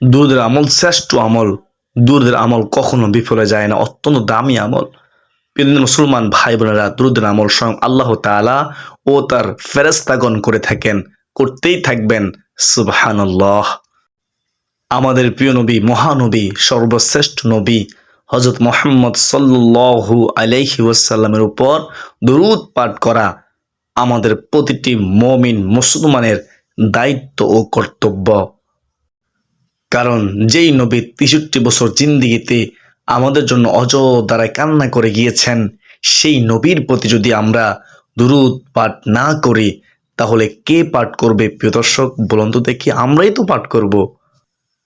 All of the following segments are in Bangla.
দুরুদের আমল শ্রেষ্ঠ আমল। দুরুদের আমল কখনো বিফলে যায় না, অত্যন্ত দামি আমল। মুসলমান ভাই বোনেরা দুরুদের আমল স্বয়ং আল্লাহ তাআলা ও তার ফেরেস্তাগণ করে থাকেন, করতেই থাকবেন, সুবহানাল্লাহ। আমাদের প্রিয় নবী, মহানবী, সর্বশ্রেষ্ঠ নবী হজরত মোহাম্মদ সাল্লু আলাইহি ওয়াসাল্লামের উপর দরুদ পাঠ করা আমাদের প্রতিটি মমিন মুসলমানের দায়িত্ব ও কর্তব্য। কারণ যেই নবী তেষট্টি বছর জিন্দিগিতে আমাদের জন্য অযোধ্যারায় কান্না করে গিয়েছেন, সেই নবীর প্রতি যদি আমরা দুরুদ পাঠ না করি, তাহলে কে পাঠ করবে? প্রিয় দর্শক, বলুন তো দেখি, আমরাই তো পাঠ করব।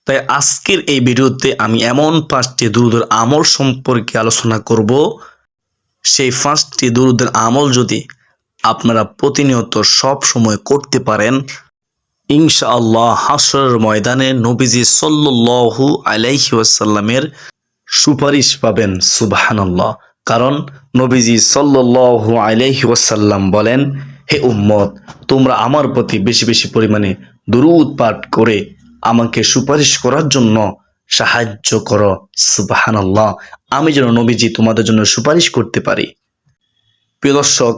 তাই আজকের এই ভিডিওতে আমি এমন পাঁচটি দুরুদের আমল সম্পর্কে আলোচনা করব। সেই পাঁচটি দুরুদের আমল যদি আপনারা প্রতিনিয়ত সব সময় করতে পারেন ইনশাআল্লাহ হাসরের ময়দানে নবীজি সাল্লু আলাইহি ওয়াসাল্লামের সুপারিশ পাবেন, সুবহানাল্লাহ। কারণ নবীজি সাল্লু আলাইহি ওয়াসাল্লাম বলেন, হে উম্মত, তোমরা আমার প্রতি বেশি বেশি পরিমাণে দুরুদ পাঠ করে আমাকে সুপারিশ করার জন্য সাহায্য করো, সুবহানাল্লাহ। আমি যেন নবীজি তোমাদের জন্য সুপারিশ করতে পারি। প্রিয় দর্শক,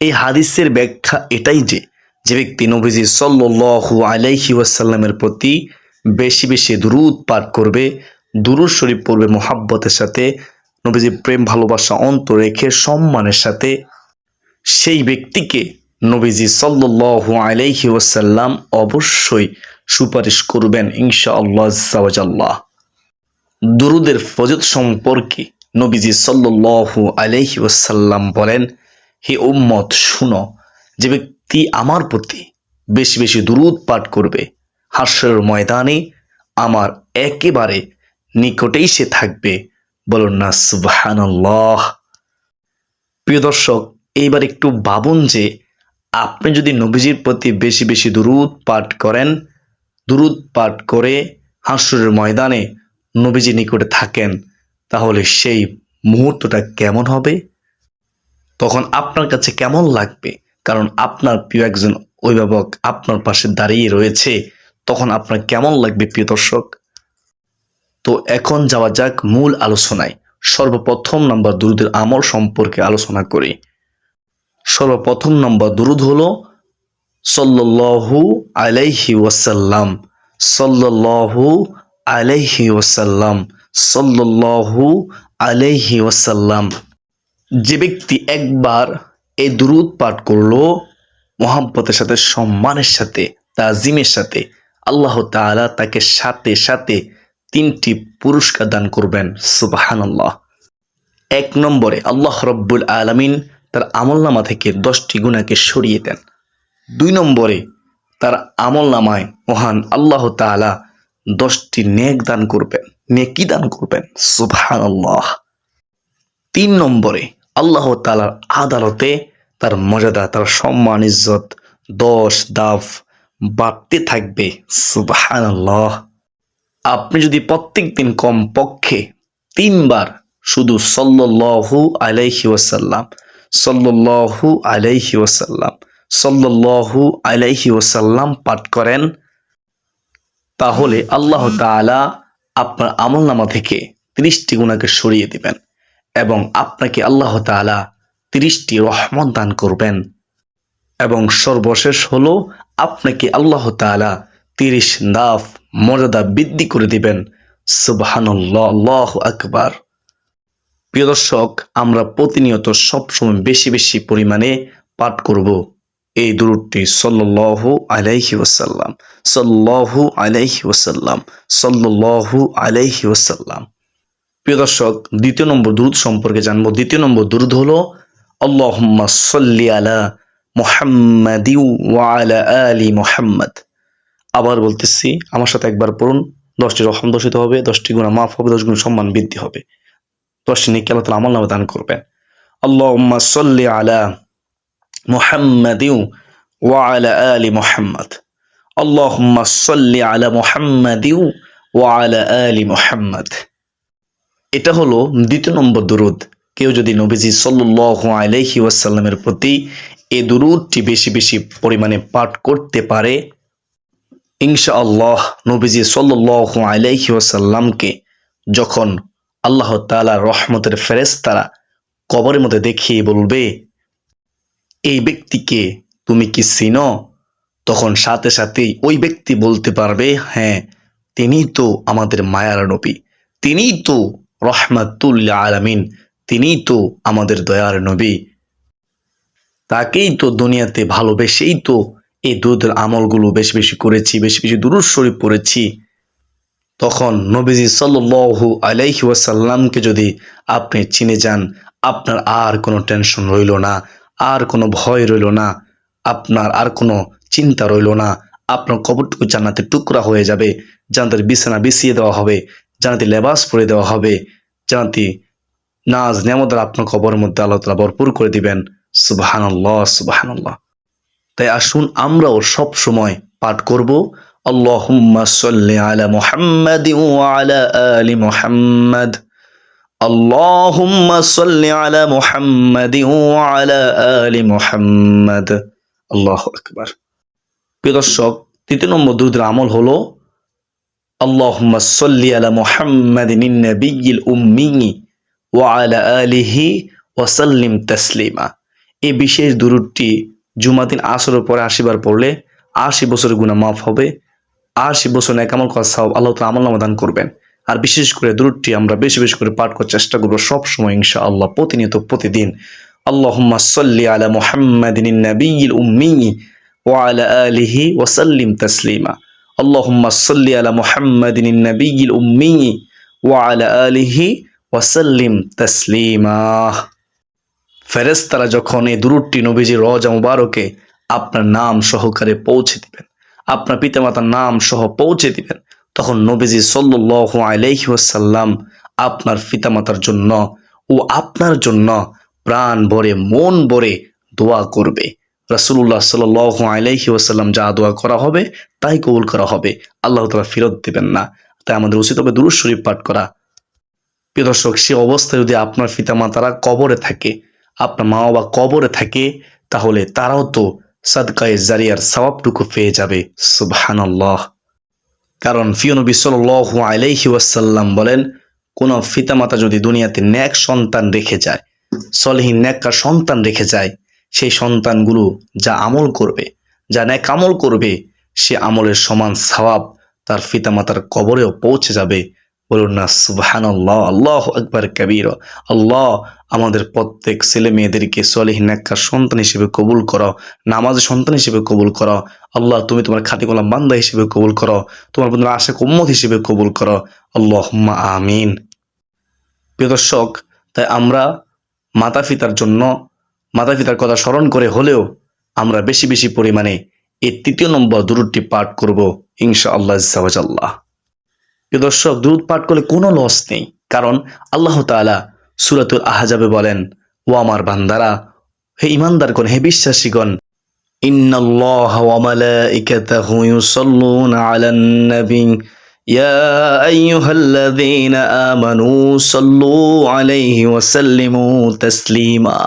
এই হাদিসের ব্যাখ্যা এটাই যে যে ব্যক্তি নবীজি সাল্লু আলাইহি ওয়াসাল্লামের প্রতি বেশি বেশি দুরুদ পাঠ করবে, দুরুদ শরীফ পড়বে মোহাব্বতের সাথে, নবীজি প্রেম, ভালোবাসা অন্ত রেখে, সম্মানের সাথে, সেই ব্যক্তিকে নবীজি সাল্লু আলাইহি ওয়াসাল্লাম অবশ্যই সুপারিশ করবেন ইনশা আল্লাহ দুরুদের ফজত সম্পর্কে নবীজি সাল্লু আলাইহি ওয়াসাল্লাম বলেন, হে উম্মত, শুনো, যে ব্যক্তি আমার প্রতি বেশি বেশি দুরুদ পাঠ করবে। হাস্যের ময়দানে আমার একেবারে নিকটেই সে থাকবে। বলুন না, সুবহানাল্লাহ। প্রিয় দর্শক, এইবার একটু ভাবুন যে আপনি যদি নবীজির প্রতি বেশি বেশি দুরুদ পাঠ করেন, দুরুদ পাঠ করে হাসুরের ময়দানে নবীজি নিকটে থাকেন, তাহলে সেই মুহূর্তটা কেমন হবে? তখন আপনার কাছে কেমন লাগবে? কারণ আপনার প্রিয় একজন অভিভাবক আপনার পাশে দাঁড়িয়ে রয়েছে, তখন আপনার কেমন লাগবে প্রিয় দর্শক? তো এখন যাওয়া যাক মূল আলোচনায়। সর্বপ্রথম নাম্বার দুরুদের আমল সম্পর্কে আলোচনা করি। সর্বপ্রথম নম্বর দুরুদ হলো সল্লু আলাইহি ওয়াসাল্লাম সল্লু আলাইহি ওয়াসাল্লাম সল্লু আলাইহি ওয়াসাল্লাম যে ব্যক্তি একবার এই দুরুদ পাঠ করল মোহাম্মতের সাথে, সম্মানের সাথে, তাজিমের সাথে। আল্লাহ তাআলা তাকে সাথে সাথে তিনটি পুরস্কার দান করবেন। সুবাহানাল্লাহ। এক নম্বরে আল্লাহ রব্বুল আলমিন তার আমলনামা থেকে দশটি গুণাকে সরিয়ে দেন। দুই নম্বরে তার আমলনামায় মহান আল্লাহ তাআলা দশটি নেক দান করবেন। নেকি দান করবেন। সুবহানাল্লাহ। তিন নম্বরে আল্লাহ তালার আদালতে তার মর্যাদা, তার সম্মান, ইজ্জত দশ দাফ বাড়তে থাকবে। সুবহানাল্লাহ। আপনি যদি প্রত্যেক দিন কম পক্ষে তিনবার শুধু সল্লু আলাইহি ওয়াসাল্লাম সল্লু আলাইহি ওয়াসাল্লাম সল্লু আলাইহি ওয়াসাল্লাম পাঠ করেন, তাহলে আল্লাহ তাআলা আপনার আমল নামা থেকে ত্রিশটি গুণাকে সরিয়ে দিবেন। এবং আপনাকে আল্লাহ তাআলা ত্রিশটি রহমত দান করবেন। এবং সর্বশেষ হলো আপনাকে আল্লাহ তাআলা তিরিশ দাফ মর্যাদা বৃদ্ধি করে দিবেন। সুবহানাল্লাহ আকবার। প্রিয় দর্শক, আমরা প্রতিনিয়ত সবসময় বেশি বেশি পরিমাণে পাঠ করব এই দুরুদটি সল্লু আলাইহি ওয়াসাল্লাম। সল্লু আলাইহি ওয়াসাল্লাম সল্লু আলাইহি ওয়াসাল্লাম। প্রিয় দর্শক, দ্বিতীয় নম্বর দুরুদ সম্পর্কে জানব। দ্বিতীয় নম্বর দুরুদ হলো, আল্লাহুম্মা সাল্লি আলা মুহাম্মাদি ওয়া আলা মুহাম্মদ। আবার বলতেছি, আমার সাথে একবার পড়ুন, দশটি রহম দর্শিত হবে, দশটি গুণা মাফ হবে, দশ গুণ সম্মান বৃদ্ধি হবে। দশটি নেকি আল্লাহ তালা আমল নামে দান করবেন। আল্লাহুম্মা সাল্লি আলা মুহাম্মাদি ওয়া আলা মুহাম্মদ। আল্লাহুম্মা সাল্লি আলা মুহাম্মাদি ওয়া আলা আলি মুহাম্মদ। এটা হলো দ্বিতীয় নম্বর দুরুদ। কেউ যদি নবীজি সাল্লু আলাইহি ওয়াসাল্লামের প্রতি এ দুরুদটি বেশি বেশি পরিমাণে পাঠ করতে পারে, ইনশাআল্লাহ নবীজি সাল্লাল্লাহু আলাইহি ওয়াসাল্লামকে যখন আল্লাহ তাআলা রহমতের ফেরেশতারা কবরের মধ্যে দেখিয়ে বলবে, এই ব্যক্তিকে তুমি কি চিনো? তখন সাথে সাথেই ওই ব্যক্তি বলতে পারবে হ্যাঁ তিনি তো আমাদের মায়ার নবী। তিনিই তো রহমাতুল্লাহ আলামিন, তিনিই তো আমাদের দয়ার নবী। তাকেই তো দুনিয়াতে ভালোবেসেই তো এই দুধের আমলগুলো বেশ বেশি করেছি, বেশি বেশি দুরুদ শরীফ পড়েছি। তখন নবীজি সাল্লু আলাইহি ওয়াসাল্লামকে যদি আপনি চিনে যান, আপনার আর কোনো টেনশন রইল না, আর কোনো ভয় রইল না, আপনার আর কোনো চিন্তা রইল না, আপনার কবরটুকু জান্নাতে টুকরা হয়ে যাবে জান্নাতের বিছানা বিছিয়ে দেওয়া হবে জান্নাতি লেবাস পরে দেওয়া হবে। জান্নাতি নাজ নেমদার আপনার কবরের মধ্যে আল্লাহ তালা ভরপুর করে দিবেন। সুবাহানাল্লাহ সুবাহানাল্লাহ। তাই আসুন আমরাও সব সময় পাঠ করব। আল্লাহুম্মা সাল্লি আলা মুহাম্মাদ ওয়া আলা আলি মুহাম্মাদ। আল্লাহুম্মা সাল্লি আলা মুহাম্মাদ ওয়া আলা আলি মুহাম্মাদ। আল্লাহু আকবার। প্রিয় দর্শক, তৃতীয় নম্বর দুধের আমল হলো সাল্লিম এই বিশেষ দুরুদটি জুমাদিন আসরের পরে আশিবার পড়লে আশি বছরের গুণা মাফ হবে, আশি বছর একামল করা আল্লাহ তালা আমল দান করবেন। আর বিশেষ করে দূরটি আমরা বেশি বেশি করে পাঠ করার চেষ্টা করব সবসময় ইনশা আল্লাহ প্রতিনিয়ত প্রতিদিন। আল্লাহুম্মা সাল্লি আলা মুহাম্মাদিন নাবিয়্যিল উম্মি ওয়া আলা আলিহি ওয়া সাল্লিম তাসলিমা। আল্লাহুম্মা সাল্লি আলা মুহাম্মাদিন নাবিয়্যিল উম্মি ওয়া আলা আলিহি ওয়া সাল্লিম তাসলিমা। ফেরেশতারা যখন এই দুরুদটি নবীজি রজা মুবারকে আপনার নাম সহকারে পৌঁছে দিবেন, আপনার পিতামাতার নাম সহ পৌঁছে দিবেন, তখন নবীজি সাল্লু আলাইহি ওয়াসাল্লাম আপনার পিতামাতার জন্য ও আপনার জন্য প্রাণ ভরে, মন ভরে দোয়া করবে। রাসুল্লাহ সাল আলাইহি ওয়াসাল্লাম যা দোয়া করা হবে, তাই কবুল করা হবে। আল্লাহ তালা ফেরত দেবেন না। তাই আমাদের উচিত হবে দুরুদ শরীফ পাঠ করা। প্রিয় দর্শক, সে অবস্থায় যদি আপনার পিতামাতারা কবরে থাকে, আপনার মা বাবা কবরে থাকে, তাহলে তারাও তো সাদকায়ে জারিয়ার সবাবটুকু পেয়ে যাবে। সুবহানাল্লাহ। কারণ ফিয়নবী সাল আলাইহি ওয়াসাল্লাম বলেন, কোন পিতামাতা যদি দুনিয়াতে ন্যাক সন্তান রেখে যায়, সলহীন ন্যাক্কা সন্তান রেখে যায় সেই সন্তানগুলো যা আমল করবে, যা ন্যাক আমল করবে, সে আমলের সমান সওয়াব তার পিতামাতার কবরেও পৌঁছে যাবে। বলুন না সুবহান আল্লাহ আল্লাহ আকবর কবির। আল্লাহ, আমাদের প্রত্যেক ছেলে মেয়েদেরকে সলিহ নেককার সন্তান হিসেবে কবুল করো, নামাজ সন্তান হিসেবে কবুল করো। আল্লাহ, তুমি তোমার খাতি গোলাম বান্দা হিসেবে কবুল করো, তোমার বন্ধুর আশেক উম্মত হিসেবে কবুল করো। আল্লাহ আমিন। প্রিয় দর্শক, তাই আমরা মাতা পিতার জন্য মাতা পিতার কথা স্মরণ করে হলেও আমরা বেশি বেশি পরিমাণে এই তৃতীয় নম্বর দুরুদটি পাঠ করব ইনশা আল্লাহ আল্লাহ প্রিয় দর্শক দুরুদ পাঠ করলে কোনো লস নেই কারণ আল্লাহ তাআলা সুরাতুল আহজাবে বলেন ও আমার বান্দারা হে ইমানদারগণ হে বিশ্বাসীগণ ইন্নাল্লাহ ওয়া মালাইকাতাহু ইউসাল্লুনা আলান নবী يا أيها الذين آمنوا صلوا عليه وسلموا تسليما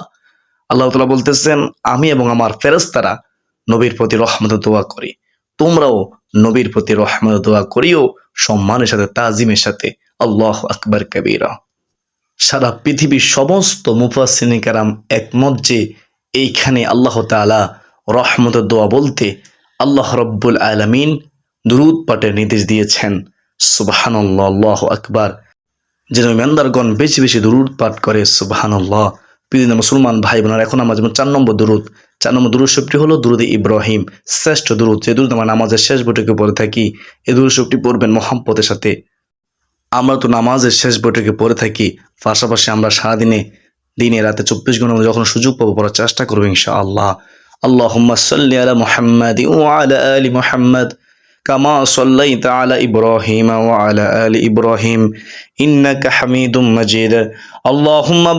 আল্লাহ তালা বলতেছেন, আমি এবং আমার ফেরস্তারা নবীর প্রতি রহমত দোয়া করি। তোমরাও নবীর প্রতি রহমত দোয়া করিও, সম্মানের সাথে, তাজিমের সাথে। আল্লাহ আকবর কবিরা। সারা পৃথিবীর সমস্ত মুফাসিনী কারাম একমত যে, এইখানে আল্লাহ তালা রহমত দোয়া বলতে আল্লাহ রব্বুল আলমিন দুরুদ পাঠের নির্দেশ দিয়েছেন। সুবাহান্লাহ আকবার। যেন মেন্দারগণ বেশি বেশি দুরুদ পাঠ করে সুবাহান্লাহ পৃথিবীর মুসলমান ভাই বোনার এখন আমার যেমন চার নম্বর দুরুদ। চার নম্বর দুরুদ শব্দটি হলো দুরুদ ইব্রাহিম, শ্রেষ্ঠ দুরুদ। যে দুরুদ আমরা নামাজের শেষ বৈঠকে পড়ে থাকি, এই দুরুদ শব্দটি পড়বেন মোহাম্মতের সাথে। আমরা তো নামাজের শেষ বৈঠকে পড়ে থাকি, পাশাপাশি আমরা সারাদিনে, দিনে রাতে চব্বিশ ঘণ্টা যখন সুযোগ পাবো, পড়ার চেষ্টা করব ইনশা আল্লাহ আল্লাহ আলা মুহাম্মাদ ওয়ালা আলি মুহাম্মদ। কামা সল্লাই তালা ইব্রাহিম আল ইব্রাহিম, ইন্নাকা হামিদুম মাজিদ। আল্লাহুম্মা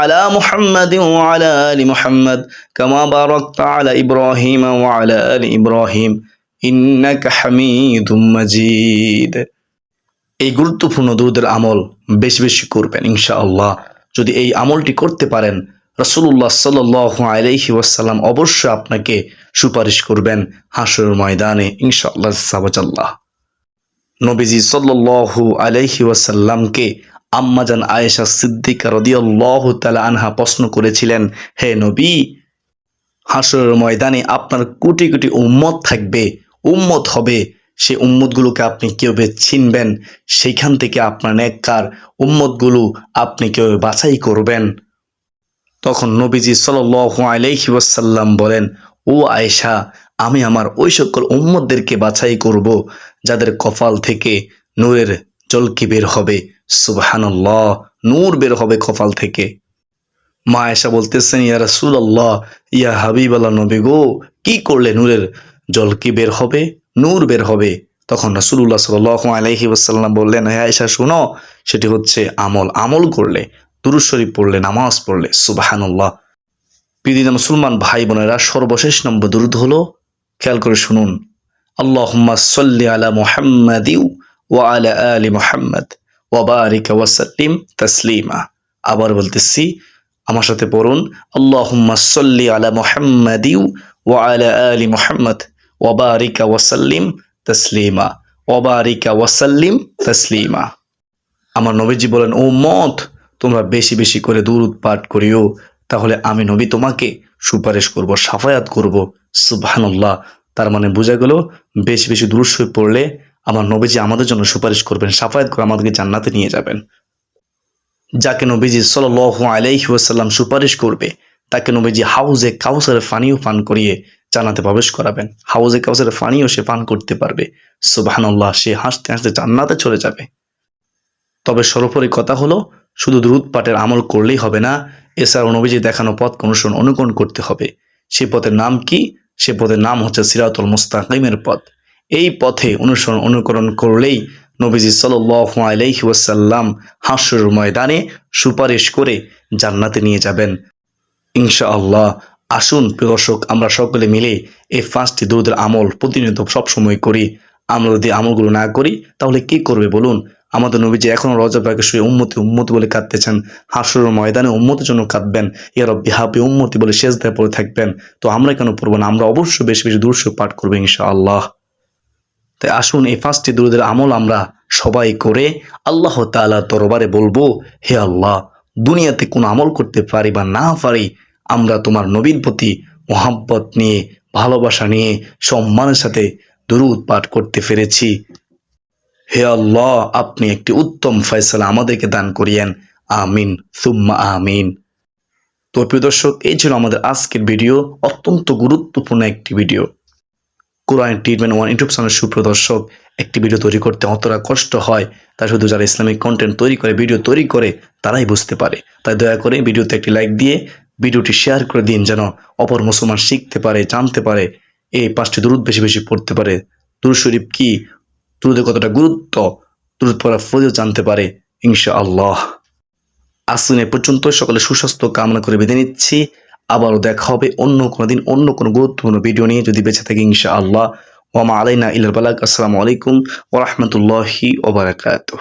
আলা মোহাম্মদ ওয়া আলি মোহাম্মদ, কামা বারাকতা আলা ইব্রাহিম ওয়া আলা ইব্রাহিম, ইন্নাকা হামিদুম মাজিদ। এই গুরুত্বপূর্ণ দুধের আমল বেশি বেশি করবেন ইনশাআল্লাহ। যদি এই আমলটি করতে পারেন রসুল্লাহ সাল আলহি ওয়াসাল্লাম অবশ্যই আপনাকে সুপারিশ করবেন হাসুর ময়দানে, ইনশাআল্লাহ নবীজি সাল্লু আলহি ওয়াসাল্লামকে আম্মাজান আয়েশা সিদ্দিকা রদিয়াল্লাহ তালা আনহা প্রশ্ন করেছিলেন, হে নবী হাসরের ময়দানে আপনার কোটি কোটি উম্মত থাকবে, উম্মত হবে সেই উম্মতগুলোকে আপনি কীভাবে চিনবেন? সেখান থেকে আপনার নেককার উম্মতগুলো আপনি কীভাবে বাছাই করবেন? তখন নবীজি সাল আলাইহি ওয়াসাল্লাম বলেন, ও আয়েশা, আমি আমার ওই সকল উম্মতদেরকে বাছাই করব, যাদের কপাল থেকে নূরের জলকি বের হবে। সুবহানাল্লাহ, নূর বের হবে কপাল থেকে। মা আয়েশা বলতেছেন, ইয়া রাসূলুল্লাহ, ইয়া হাবিব আল্লাহ নবী গো, কি করলে নূরের জলকি বের হবে, নূর বের হবে? তখন রাসূলুল্লাহ সাল্লাল্লাহু আলাইহি ওয়াসাল্লাম বললেন, হে আয়েশা, শুনো, সেটি হচ্ছে আমল। আমল করলে দুরূদ শরীফ পড়লে, নামাজ পড়লে, সুবহানাল্লাহ। পৃথিবীর মুসলমান ভাই বোনেরা সর্বশেষ নম্বর দুরুদ হলো, খেয়াল করে শুনুন, আল্লাহুম্মা সাল্লি আলা মুহাম্মাদিউ ওয়া আলা আলি মুহাম্মাদ ওয়া বারিক ওয়া সাল্লিম তাসলিমা। আবার বলতেছি, আমার সাথে পড়ুন, আল্লাহুম্মা সাল্লি আলা মুহাম্মাদিউ ওয়া আলা আলি মুহাম্মাদ ওয়া বারিক ওয়া সাল্লিম তাসলিমা। ওয়া বারিক ওয়া সাল্লিম তাসলিমা। আমার নবীজি বলেন ও মত তোমরা বেশি বেশি করে দূরত পাঠ করিও, তাহলে আমি নবী তোমাকে সুপারিশ করব, সাফায়াত করব। সুবহানাল্লাহ। তার মানে বোঝা গেল, বেশি বেশি হয়ে পড়লে আমার নবীজি আমাদের জন্য সুপারিশ করবেন, সাফায়াত করে আমাদেরকে জান্নাতে নিয়ে যাবেন। যাকে নবীজি সাল আলাইহি সুপারিশ করবে, তাকে নবীজি হাউজে কাউসারের ফানিও পান করিয়ে জান্নাতে প্রবেশ করাবেন। হাউজে কাউসারের ফানিও সে পান করতে পারবে। সুবহানাল্লাহ, সে হাসতে হাসতে জান্নাতে চলে যাবে। তবে সর্বোপরি কথা হলো শুধু দ্রুত পাঠের আমল করলেই হবে না, এছাড়াও নবীজি দেখানো পথ অনুসরণ অনুকরণ করতে হবে। সে পথের নাম কি? সে পথের নাম হচ্ছে সিরাতুল মুস্তাকিমের পথ। এই পথে অনুসরণ অনুকরণ করলেই নবীজি সাল্লাহ আলাইহি ওয়াসাল্লাম হাস্যর ময়দানে সুপারিশ করে জান্নাতে নিয়ে যাবেন। ইনশাআল্লাহ, আসুন প্রিয় দর্শক, আমরা সকলে মিলে এই পাঁচটি দুধের আমল প্রতিনিয়ত সবসময় করি। আমরা যদি আমলগুলো না করি, তাহলে কি করবে বলুন? আমাদের নবীজি এখনও রজব রাগে শুয়ে উম্মতি উম্মতি বলে কাঁদতেছেন। হাসুর ময়দানে উম্মতির জন্য কাঁদবেন। ইয়ার বিহাবি উম্মতি বলে শেষ দেয় পড়ে থাকবেন। তো আমরা কেন পড়ব না? আমরা অবশ্যই বেশি বেশি দূরস্ব পাঠ করব ইনশাআল্লাহ। তাই আসুন এই পাঁচটি দুরুদের আমল আমরা সবাই করে আল্লাহ তাআলার দরবারে বলব, হে আল্লাহ, দুনিয়াতে কোনো আমল করতে পারি বা না পারি, আমরা তোমার নবীর প্রতি মোহাব্বত নিয়ে, ভালোবাসা নিয়ে, সম্মানের সাথে দুরুদ পাঠ করতে পেরেছি। হে আল্লাহ, আপনি একটি উত্তম ফয়সালা আমাদেরকে দান করিয়েন। আমিন, সুম্মা আমিন। তো প্রিয় দর্শক, এই ছিল আমাদের আজকের ভিডিও, অত্যন্ত গুরুত্বপূর্ণ একটি ভিডিও। কোরআন ট্রিটমেন্ট ওয়ান ইউটিউব চ্যানেল সুপ্রদর্শক একটি ভিডিও তৈরি করতে অতটা কষ্ট হয়, তা শুধু যারা ইসলামিক কন্টেন্ট তৈরি করে ভিডিও তৈরি করে, তারাই বুঝতে পারে। তাই দয়া করে ভিডিওতে একটি লাইক দিয়ে ভিডিওটি শেয়ার করে দিন যেন অপর মুসলমান শিখতে পারে, জানতে পারে, এই পাঁচটি দূরত বেশি বেশি পড়তে পারে। দুরুদ শরীফ কি? দুরুদের কতটা গুরুত্ব দ্রুত পড়ার ফজিল জানতে পারে ইনশা আল্লাহ আসুন এ পর্যন্ত সকলে সুস্বাস্থ্য কামনা করে বেঁধে নিচ্ছি। আবারও দেখা হবে অন্য কোনো দিন অন্য কোনো গুরুত্বপূর্ণ ভিডিও নিয়ে যদি বেঁচে থাকে ইনশা আল্লাহ ওয়ামা আলাইনা ইলাল বালাক আসসালামু আলাইকুম ওরহমতুল্লাহি ওবরাকাতুহ